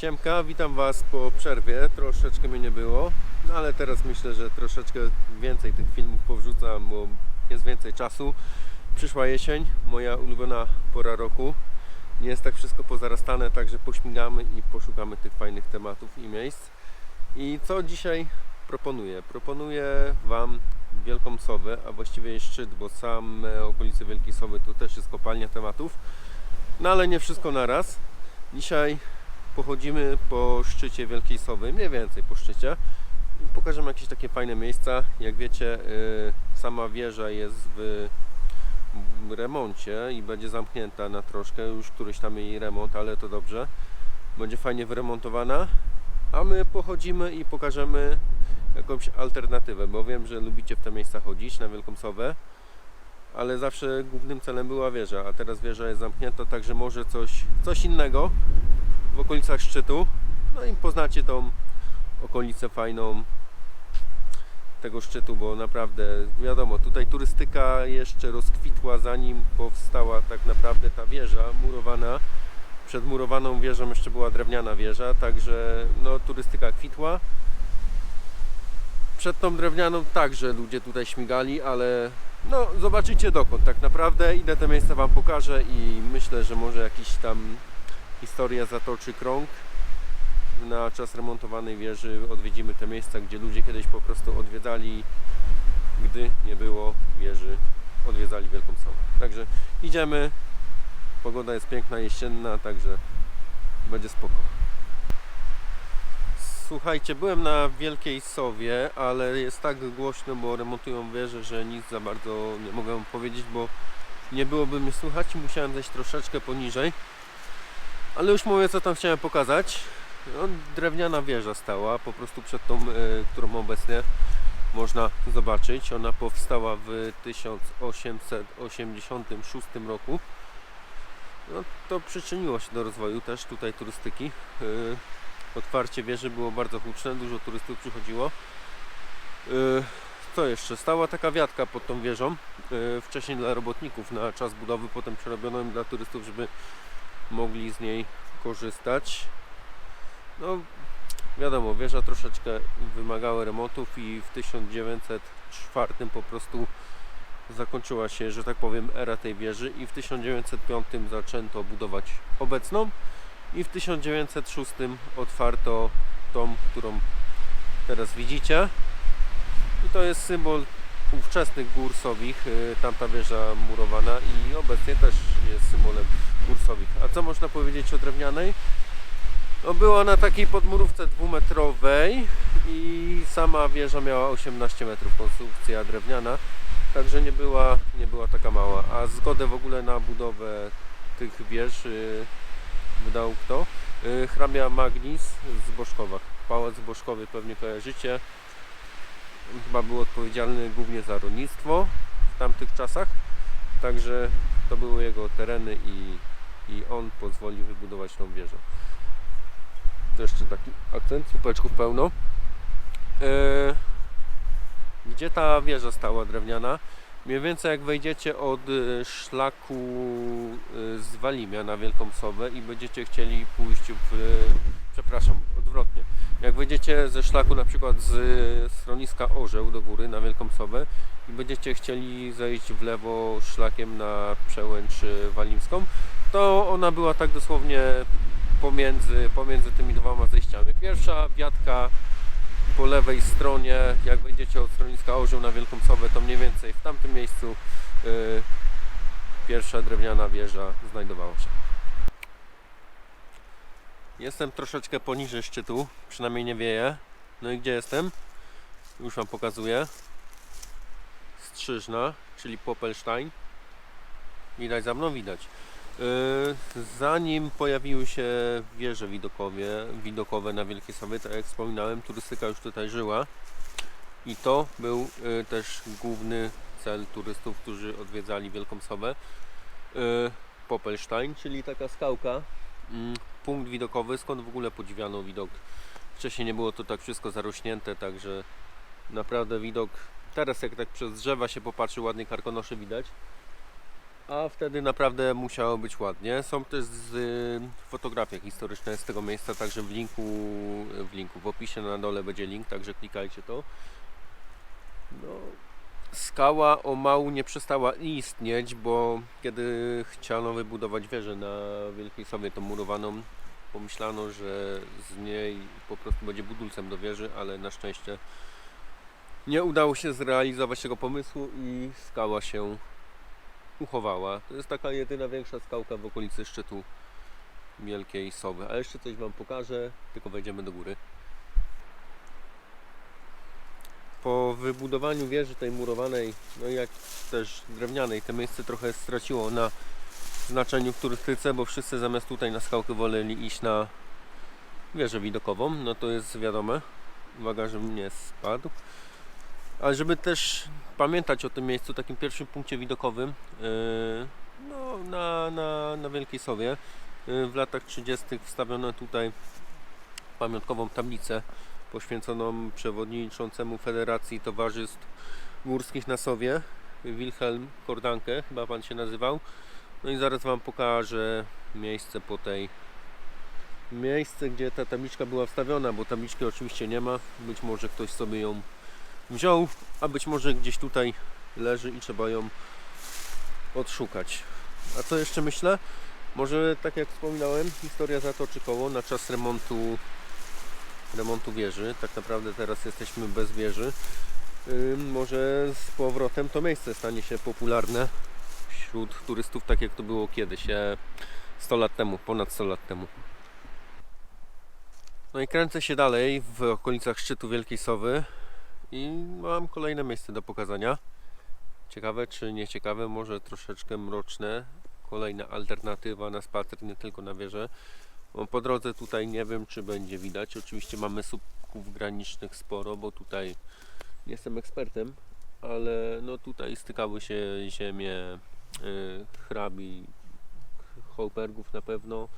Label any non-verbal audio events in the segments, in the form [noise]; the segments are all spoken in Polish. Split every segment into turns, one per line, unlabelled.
Siemka, witam Was po przerwie. Troszeczkę mnie nie było, no ale teraz myślę, że troszeczkę więcej tych filmów powrzucam, bo jest więcej czasu. Przyszła jesień, moja ulubiona pora roku. Nie jest tak wszystko pozarastane, także pośmigamy i poszukamy tych fajnych tematów i miejsc. I co dzisiaj proponuję? Proponuję Wam Wielką Sowę, a właściwie jej szczyt, bo same okolice Wielkiej Sowy to też jest kopalnia tematów. No ale nie wszystko naraz. Dzisiaj pochodzimy po szczycie Wielkiej Sowy, mniej więcej po szczycie. I pokażemy jakieś takie fajne miejsca. Jak wiecie, y, sama wieża jest w remoncie i będzie zamknięta na troszkę, już któryś tam jej remont, ale to dobrze. Będzie fajnie wyremontowana, a my pochodzimy i pokażemy jakąś alternatywę, bo wiem, że lubicie w te miejsca chodzić na Wielką Sowę, ale zawsze głównym celem była wieża, a teraz wieża jest zamknięta, także może coś, coś innego w okolicach szczytu. No i poznacie tą okolicę fajną tego szczytu, bo naprawdę wiadomo, tutaj turystyka jeszcze rozkwitła zanim powstała tak naprawdę ta wieża murowana. Przed murowaną wieżą jeszcze była drewniana wieża, także no, turystyka kwitła. Przed tą drewnianą także ludzie tutaj śmigali, ale no zobaczycie dokąd tak naprawdę. Idę te miejsca Wam pokażę i myślę, że może jakiś tam historia zatoczy krąg. Na czas remontowanej wieży odwiedzimy te miejsca, gdzie ludzie kiedyś po prostu odwiedzali, gdy nie było wieży, odwiedzali Wielką Sowę. Także idziemy. Pogoda jest piękna, jesienna, także będzie spoko. Słuchajcie, byłem na Wielkiej Sowie, ale jest tak głośno, bo remontują wieżę, że nic za bardzo nie mogę powiedzieć, bo nie byłoby mnie słychać musiałem zejść troszeczkę poniżej. Ale już mówię, co tam chciałem pokazać. No, drewniana wieża stała, po prostu przed tą, e, którą obecnie można zobaczyć. Ona powstała w 1886 roku. No, to przyczyniło się do rozwoju też tutaj turystyki. E, Otwarcie wieży było bardzo huczne, dużo turystów przychodziło. E, Co jeszcze? Stała taka wiatka pod tą wieżą. Wcześniej dla robotników na czas budowy, potem przerobiono ją dla turystów, żeby mogli z niej korzystać. No, wiadomo, wieża troszeczkę wymagała remontów i w 1904 po prostu zakończyła się, że tak powiem, era tej wieży i w 1905 zaczęto budować obecną i w 1906 otwarto tą, którą teraz widzicie. I to jest symbol ówczesnych gór Sowich, y, tamta wieża murowana i obecnie też jest symbolem A co można powiedzieć o drewnianej? No była na takiej podmurówce dwumetrowej i sama wieża miała 18 metrów, konstrukcja drewniana, także nie była, nie była taka mała. A zgodę w ogóle na budowę tych wież y, wydał kto? Y, hrabia Magnis z Boszkowa. Pałac w Boszkowie pewnie kojarzycie. Chyba był odpowiedzialny głównie za rolnictwo w tamtych czasach, także to były jego tereny i, i on pozwolił wybudować tą wieżę. To jeszcze taki akcent, słupeczków pełno. E, gdzie ta wieża stała drewniana? Mniej więcej jak wejdziecie od e, szlaku e, z Walimia na Wielką Sowę i będziecie chcieli pójść w... Przepraszam, odwrotnie. Jak wejdziecie ze szlaku na przykład z e, schroniska Orzeł do góry na Wielką Sowę i będziecie chcieli zejść w lewo szlakiem na przełęcz e, walimską, to ona była tak dosłownie pomiędzy, pomiędzy tymi dwoma zejściami. Pierwsza wiatka po lewej stronie, jak wejdziecie od schroniska Orzeł na Wielką Sowę, to mniej więcej w tamtym miejscu y, pierwsza drewniana wieża znajdowała się. Jestem troszeczkę poniżej szczytu, przynajmniej nie wieje. No i gdzie jestem? Już Wam pokazuję. Strzyżna, czyli Popelstein. Widać za mną? Widać. Yy, Zanim pojawiły się wieże widokowie, widokowe na Wielkiej Sowie, tak jak wspominałem, turystyka już tutaj żyła i to był yy, też główny cel turystów, którzy odwiedzali Wielką Sowę. Yy, Popelstein, czyli taka skałka, mm, punkt widokowy, skąd w ogóle podziwiano widok. Wcześniej nie było to tak wszystko zarośnięte, także naprawdę widok, teraz jak tak przez drzewa się popatrzy, ładnie karkonosze widać. A wtedy naprawdę musiało być ładnie. Są też z, y, fotografie historyczne z tego miejsca, także w linku, w linku, w opisie na dole będzie link, także klikajcie to. No, skała o mału nie przestała istnieć, bo kiedy chciano wybudować wieżę na Wielkiej Sowie, tą murowaną, pomyślano, że z niej po prostu będzie budulcem do wieży, ale na szczęście nie udało się zrealizować tego pomysłu i skała się uchowała. To jest taka jedyna większa skałka w okolicy szczytu Wielkiej Sowy. A jeszcze coś Wam pokażę, tylko wejdziemy do góry. Po wybudowaniu wieży tej murowanej, no jak też drewnianej, to miejsce trochę straciło na znaczeniu w turystyce, bo wszyscy zamiast tutaj na skałkę woleli iść na wieżę widokową, no to jest wiadome. Uwaga, żebym nie spadł. Ale żeby też pamiętać o tym miejscu, takim pierwszym punkcie widokowym, yy, no, na, na, na Wielkiej Sowie, yy, w latach 30. wstawiono tutaj pamiątkową tablicę poświęconą przewodniczącemu Federacji Towarzystw Górskich na Sowie, Wilhelm Kordanke, chyba pan się nazywał. No i zaraz wam pokażę miejsce po tej miejsce, gdzie ta tabliczka była wstawiona, bo tabliczki oczywiście nie ma. Być może ktoś sobie ją wziął, a być może gdzieś tutaj leży i trzeba ją odszukać. A co jeszcze myślę? Może tak jak wspominałem, historia zatoczy koło na czas remontu remontu wieży. Tak naprawdę teraz jesteśmy bez wieży. Może z powrotem to miejsce stanie się popularne wśród turystów, tak jak to było kiedyś, e, 100 lat temu, ponad 100 lat temu. No i kręcę się dalej w okolicach szczytu Wielkiej Sowy i mam kolejne miejsce do pokazania. Ciekawe czy nieciekawe, może troszeczkę mroczne. Kolejna alternatywa na spacer, nie tylko na wieżę. Po drodze tutaj nie wiem czy będzie widać. Oczywiście mamy słupków granicznych sporo, bo tutaj nie jestem ekspertem, ale no tutaj stykały się ziemie y, hrabi Holbergów na pewno,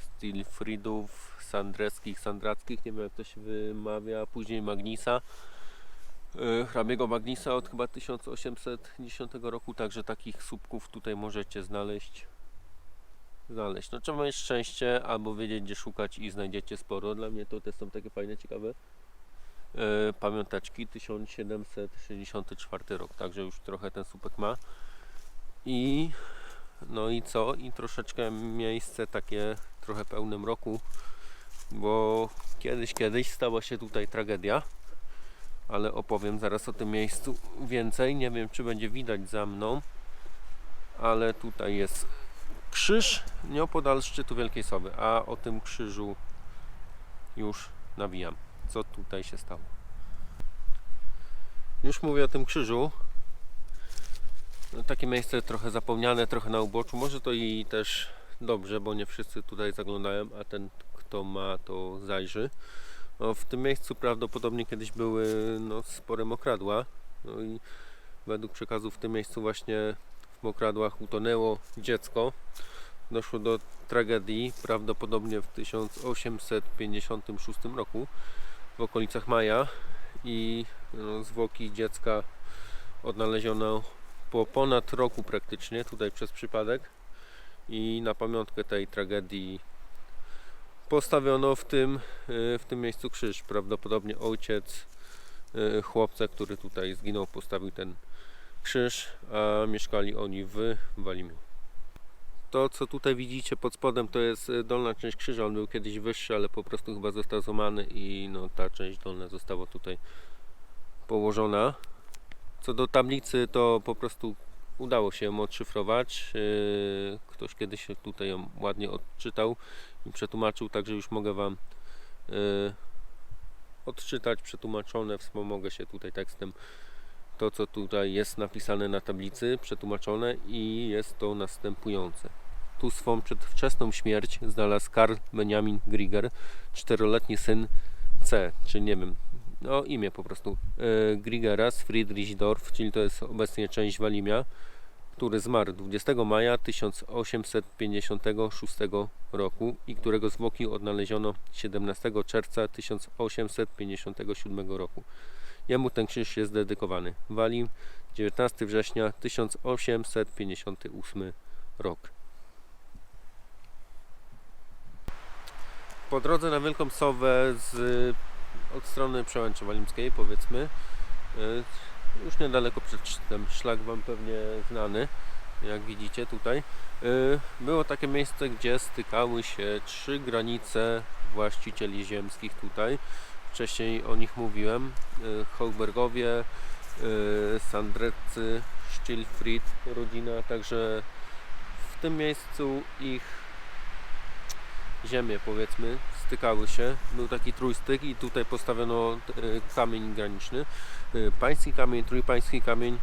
Stilfridów, Sandreckich, Sandrackich, nie wiem jak to się wymawia, później Magnisa, y, hrabiego Magnisa od chyba 1810 roku, także takich słupków tutaj możecie znaleźć. Znaleźć. No trzeba mieć szczęście albo wiedzieć gdzie szukać i znajdziecie sporo. Dla mnie to też są takie fajne, ciekawe e, pamiątaczki 1764 rok, także już trochę ten słupek ma. I no i co? I troszeczkę miejsce takie trochę pełne mroku, bo kiedyś, kiedyś stała się tutaj tragedia, ale opowiem zaraz o tym miejscu więcej. Nie wiem, czy będzie widać za mną, ale tutaj jest krzyż nieopodal szczytu Wielkiej Sowy, a o tym krzyżu już nawijam. Co tutaj się stało? Już mówię o tym krzyżu. Takie miejsce trochę zapomniane, trochę na uboczu. Może to i też dobrze, bo nie wszyscy tutaj zaglądają, a ten kto ma to zajrzy. No, w tym miejscu prawdopodobnie kiedyś były no, spore mokradła. No i według przekazów w tym miejscu właśnie w mokradłach utonęło dziecko. Doszło do tragedii prawdopodobnie w 1856 roku w okolicach maja i no, zwłoki dziecka odnaleziono po ponad roku praktycznie tutaj przez przypadek i na pamiątkę tej tragedii postawiono w tym, y, w tym miejscu krzyż. Prawdopodobnie ojciec y, chłopca, który tutaj zginął, postawił ten krzyż, a mieszkali oni w Walimiu. To, co tutaj widzicie pod spodem, to jest y, dolna część krzyża. On był kiedyś wyższy, ale po prostu chyba został złamany i no, ta część dolna została tutaj położona. Co do tablicy, to po prostu udało się ją odszyfrować. Yy, Ktoś kiedyś tutaj ją ładnie odczytał i przetłumaczył, także już mogę Wam yy, odczytać przetłumaczone. Wspomogę się tutaj tekstem to, co tutaj jest napisane na tablicy, przetłumaczone i jest to następujące. Tu swą przedwczesną śmierć znalazł Karl Benjamin Grieger, czteroletni syn C, czy nie wiem, no imię po prostu, e, Griegera z Friedrichdorf, czyli to jest obecnie część Walimia, który zmarł 20 maja 1856 roku i którego zwłoki odnaleziono 17 czerwca 1857 roku. Jemu ten krzyż jest dedykowany. Walim 19 września 1858 rok. Po drodze na Wielką Sowę z, od strony Przełęczy Walimskiej powiedzmy. Y, już niedaleko przed szczytem, szlak Wam pewnie znany jak widzicie tutaj. Y, było takie miejsce, gdzie stykały się trzy granice właścicieli ziemskich tutaj. Wcześniej o nich mówiłem. Y, Hochbergowie y, Sandreccy Stilfried rodzina. Także w tym miejscu ich ziemie powiedzmy stykały się. Był taki trójstyk i tutaj postawiono y, kamień graniczny. Y, pański kamień, trójpański kamień.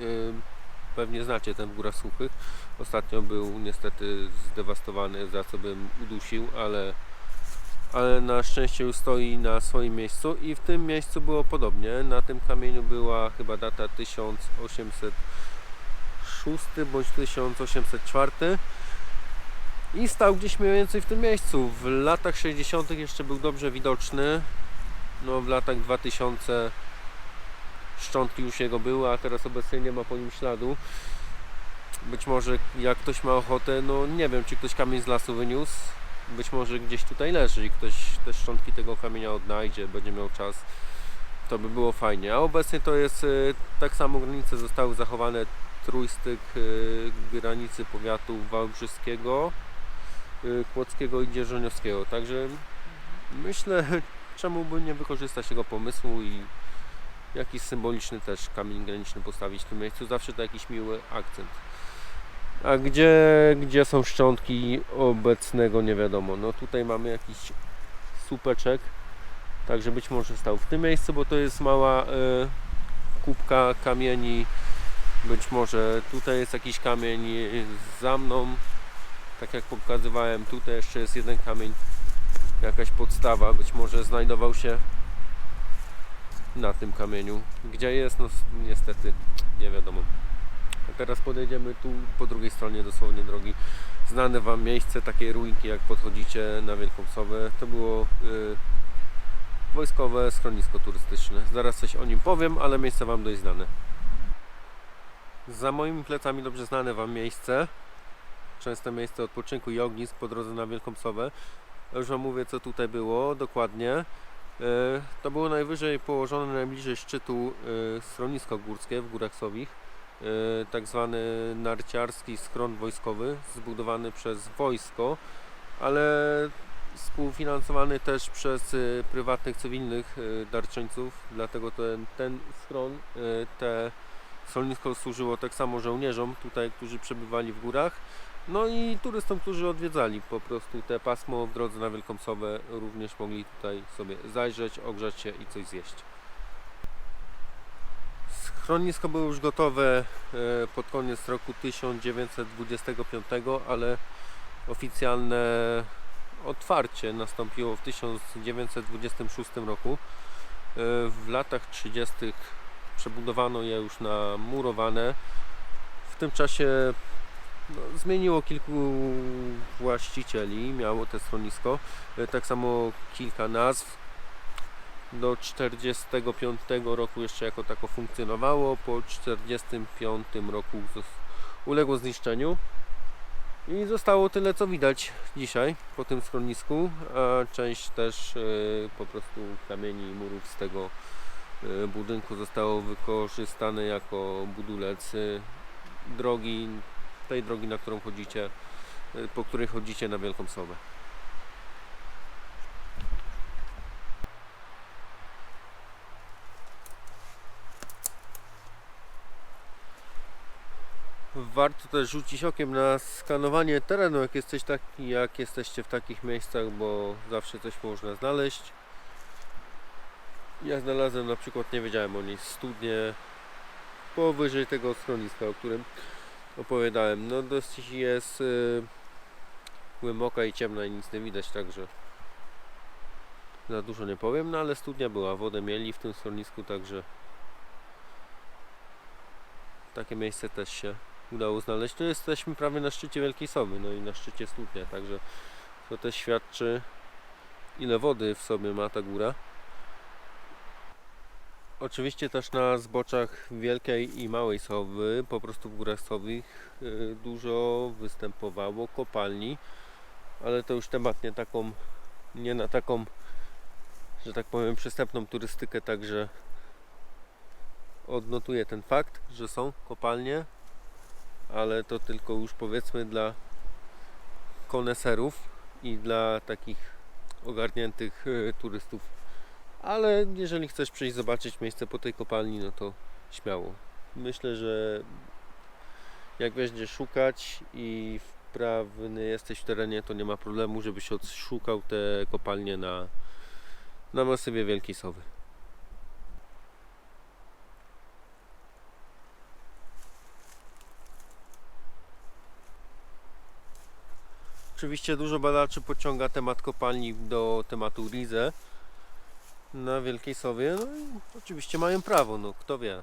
Y, pewnie znacie ten w Górach Suchych ostatnio był niestety zdewastowany za co bym udusił ale ale na szczęście już stoi na swoim miejscu i w tym miejscu było podobnie. Na tym kamieniu była chyba data 1806 bądź 1804 i stał gdzieś mniej więcej w tym miejscu. W latach 60. jeszcze był dobrze widoczny. No w latach 2000 szczątki już jego były, a teraz obecnie nie ma po nim śladu. Być może jak ktoś ma ochotę, no nie wiem czy ktoś kamień z lasu wyniósł. Być może gdzieś tutaj leży i ktoś te szczątki tego kamienia odnajdzie, będzie miał czas. To by było fajnie. A obecnie to jest y, tak samo granice zostały zachowane trójstyk y, granicy powiatu wałbrzyskiego, kłodzkiego i dzierżoniowskiego. Także myślę, [laughs] czemu by nie wykorzystać tego pomysłu i jakiś symboliczny też kamień graniczny postawić w tym miejscu. Zawsze to jakiś miły akcent. A gdzie, gdzie są szczątki obecnego nie wiadomo. No tutaj mamy jakiś słupeczek. Także być może stał w tym miejscu, bo to jest mała y, kubka kamieni. Być może tutaj jest jakiś kamień y, za mną. Tak jak pokazywałem, tutaj jeszcze jest jeden kamień. Jakaś podstawa. Być może znajdował się na tym kamieniu. Gdzie jest? No niestety nie wiadomo. A teraz podejdziemy tu po drugiej stronie dosłownie drogi. Znane Wam miejsce takiej ruinki, jak podchodzicie na Wielką Sowę. To było y, wojskowe schronisko turystyczne. Zaraz coś o nim powiem, ale miejsce Wam dość znane. Za moimi plecami dobrze znane Wam miejsce. Częste miejsce odpoczynku i ognisk po drodze na Wielką Sowę. Już Wam mówię, co tutaj było dokładnie. E, To było najwyżej położone najbliżej szczytu e, schronisko górskie w Górach Sowich. E, Tak zwany narciarski schron wojskowy, zbudowany przez wojsko, ale współfinansowany też przez prywatnych, cywilnych darczyńców. Dlatego ten, ten schron, te schronisko służyło tak samo żołnierzom tutaj, którzy przebywali w górach. No i turystom, którzy odwiedzali po prostu te pasmo w drodze na Wielką Sowę również mogli tutaj sobie zajrzeć, ogrzać się i coś zjeść. Schronisko było już gotowe e, pod koniec roku 1925, ale oficjalne otwarcie nastąpiło w 1926 roku. E, W latach 30. przebudowano je już na murowane. W tym czasie no, zmieniło kilku właścicieli, miało te schronisko. E, Tak samo kilka nazw. Do 45 roku jeszcze jako tako funkcjonowało. Po 45 roku uległo zniszczeniu. I zostało tyle co widać dzisiaj po tym schronisku, a część też e, po prostu kamieni i murów z tego e, budynku zostało wykorzystane jako budulec drogi tej drogi, na którą chodzicie, y, po której chodzicie na Wielką Sowę. Warto też rzucić okiem na skanowanie terenu, jak, jesteś taki, jak jesteście w takich miejscach, bo zawsze coś można znaleźć. Ja znalazłem na przykład, nie wiedziałem o niej, studnię powyżej tego schroniska, o którym opowiadałem. No dosyć jest y, głęboka i ciemna i nic nie widać, także za dużo nie powiem, no ale studnia była, wodę mieli w tym schronisku, także takie miejsce też się udało znaleźć. Tu jesteśmy prawie na szczycie Wielkiej Sowy, no i na szczycie studnia, także to też świadczy ile wody w sobie ma ta góra. Oczywiście też na zboczach Wielkiej i Małej Sowy, po prostu w Górach Sowich y, dużo występowało kopalni, ale to już temat nie taką, nie na taką, że tak powiem, przystępną turystykę, także odnotuję ten fakt, że są kopalnie, ale to tylko już powiedzmy dla koneserów i dla takich ogarniętych y, turystów ale jeżeli chcesz przyjść zobaczyć miejsce po tej kopalni, no to śmiało. Myślę, że jak będziesz szukać i wprawny jesteś w terenie, to nie ma problemu, żebyś odszukał te kopalnie na, na masywie Wielkiej Sowy. Oczywiście dużo badaczy pociąga temat kopalni do tematu Rize na Wielkiej Sowie. No i oczywiście mają prawo, no kto wie.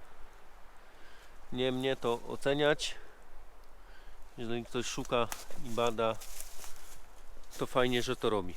Nie mnie to oceniać. Jeżeli ktoś szuka i bada, to fajnie, że to robi.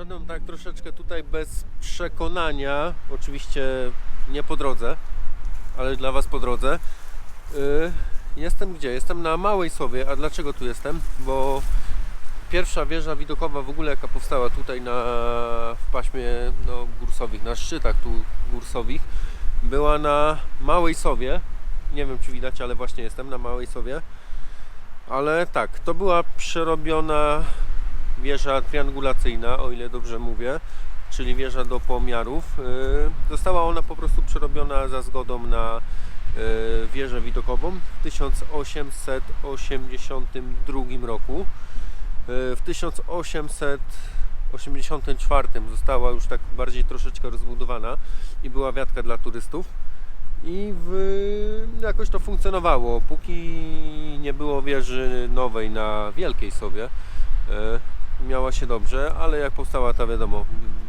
Szedłem tak troszeczkę tutaj bez przekonania, oczywiście nie po drodze, ale dla Was po drodze. Yy, Jestem gdzie? Jestem na Małej Sowie, a dlaczego tu jestem? Bo pierwsza wieża widokowa w ogóle jaka powstała tutaj na, w paśmie no, na szczytach tu górsowich, była na Małej Sowie. Nie wiem czy widać, ale właśnie jestem na Małej Sowie. Ale tak, to była przerobiona wieża triangulacyjna, o ile dobrze mówię, czyli wieża do pomiarów. Yy, Została ona po prostu przerobiona za zgodą na yy, wieżę widokową w 1882 roku. Yy, W 1884 została już tak bardziej troszeczkę rozbudowana i była wiatka dla turystów. i w, jakoś to funkcjonowało. Póki nie było wieży nowej na Wielkiej sobie, miała się dobrze, ale jak powstała ta wiadomo,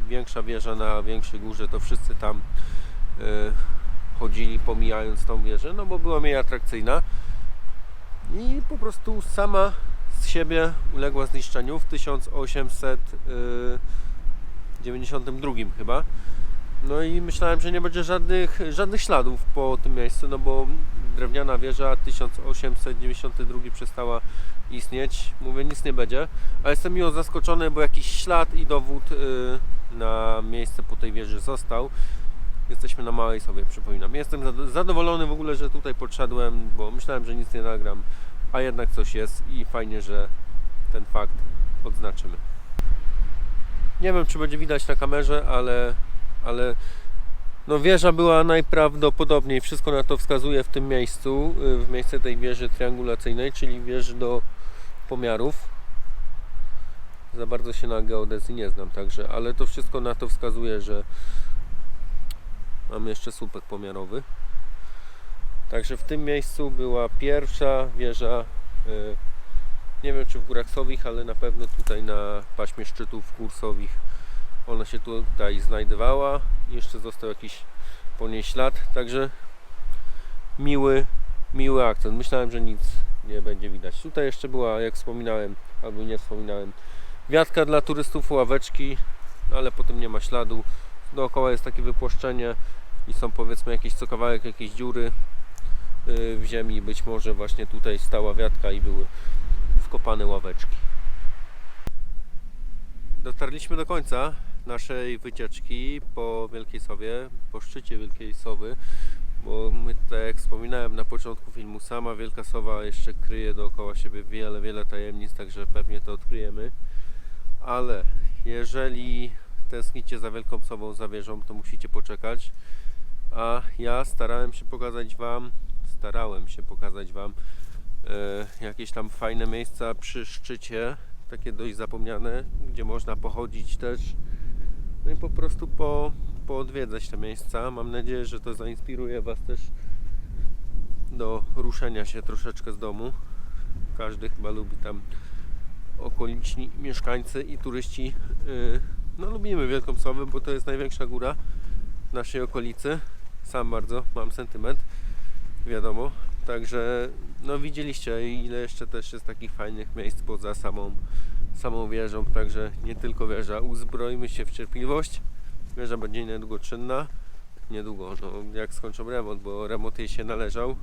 większa wieża na większej górze, to wszyscy tam e, chodzili pomijając tą wieżę, no bo była mniej atrakcyjna i po prostu sama z siebie uległa zniszczeniu w 1892 chyba. No i myślałem, że nie będzie żadnych, żadnych śladów po tym miejscu, no bo drewniana wieża 1892 przestała istnieć. Mówię, nic nie będzie, a jestem miło zaskoczony, bo jakiś ślad i dowód y, na miejsce po tej wieży został. Jesteśmy na małej sobie, przypominam. Jestem zado- zadowolony w ogóle, że tutaj podszedłem, bo myślałem, że nic nie nagram, a jednak coś jest i fajnie, że ten fakt odznaczymy. Nie wiem, czy będzie widać na kamerze, ale, ale no wieża była najprawdopodobniej, wszystko na to wskazuje w tym miejscu, y, w miejsce tej wieży triangulacyjnej, czyli wieży do pomiarów. Za bardzo się na geodezji nie znam, także, ale to wszystko na to wskazuje, że mamy jeszcze słupek pomiarowy. Także w tym miejscu była pierwsza wieża, y, nie wiem czy w Górach Sowich, ale na pewno tutaj na paśmie szczytów gór Sowich ona się tutaj znajdowała. Jeszcze został jakiś po niej ślad, także miły, miły akcent. Myślałem, że nic nie będzie widać. Tutaj jeszcze była, jak wspominałem, albo nie wspominałem, wiatka dla turystów, ławeczki, no ale potem nie ma śladu. Dookoła jest takie wypłaszczenie i są powiedzmy jakieś co kawałek, jakieś dziury yy, w ziemi. Być może właśnie tutaj stała wiatka i były wkopane ławeczki. Dotarliśmy do końca naszej wycieczki po Wielkiej Sowie, po szczycie Wielkiej Sowy, bo my, tak jak wspominałem na początku filmu, sama Wielka Sowa jeszcze kryje dookoła siebie wiele, wiele tajemnic, także pewnie to odkryjemy. Ale jeżeli tęsknicie za Wielką Sową, za wieżą, to musicie poczekać. A ja starałem się pokazać Wam, starałem się pokazać Wam e, jakieś tam fajne miejsca przy szczycie, takie dość zapomniane, gdzie można pochodzić też. No i po prostu po, poodwiedzać te miejsca. Mam nadzieję, że to zainspiruje Was też do ruszenia się troszeczkę z domu. Każdy chyba lubi tam okoliczni mieszkańcy i turyści. Yy, no lubimy Wielką Sowę, bo to jest największa góra naszej okolicy. Sam bardzo mam sentyment, wiadomo. Także no widzieliście ile jeszcze też jest takich fajnych miejsc poza samą, samą wieżą. Także nie tylko wieża. Uzbrojmy się w cierpliwość. Wieża będzie niedługo czynna. Niedługo, no jak skończą remont, bo remont jej się należał.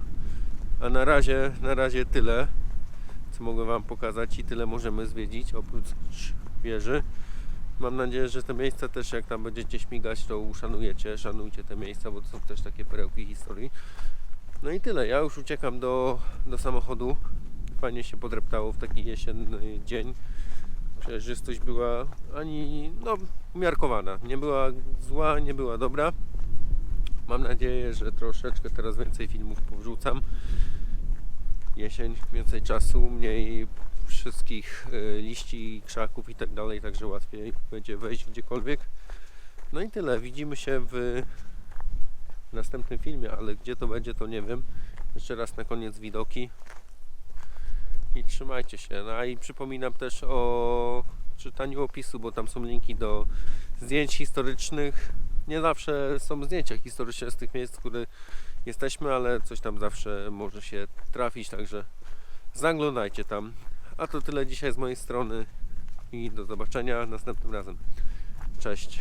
A na razie, na razie tyle, co mogę Wam pokazać i tyle możemy zwiedzić oprócz wieży. Mam nadzieję, że te miejsca też jak tam będziecie śmigać, to uszanujecie, szanujcie te miejsca, bo to są też takie perełki historii. No i tyle. Ja już uciekam do, do samochodu. Fajnie się podreptało w taki jesienny dzień. Przejrzystość była ani no, umiarkowana. Nie była zła, nie była dobra. Mam nadzieję, że troszeczkę teraz więcej filmów powrzucam. Jesień, więcej czasu, mniej wszystkich y, liści, krzaków i tak dalej, także łatwiej będzie wejść gdziekolwiek. No i tyle. Widzimy się w następnym filmie, ale gdzie to będzie, to nie wiem. Jeszcze raz na koniec widoki. I trzymajcie się. No i przypominam też o czytaniu opisu, bo tam są linki do zdjęć historycznych. Nie zawsze są zdjęcia historyczne z tych miejsc, w których jesteśmy, ale coś tam zawsze może się trafić, także zaglądajcie tam. A to tyle dzisiaj z mojej strony i do zobaczenia następnym razem. Cześć.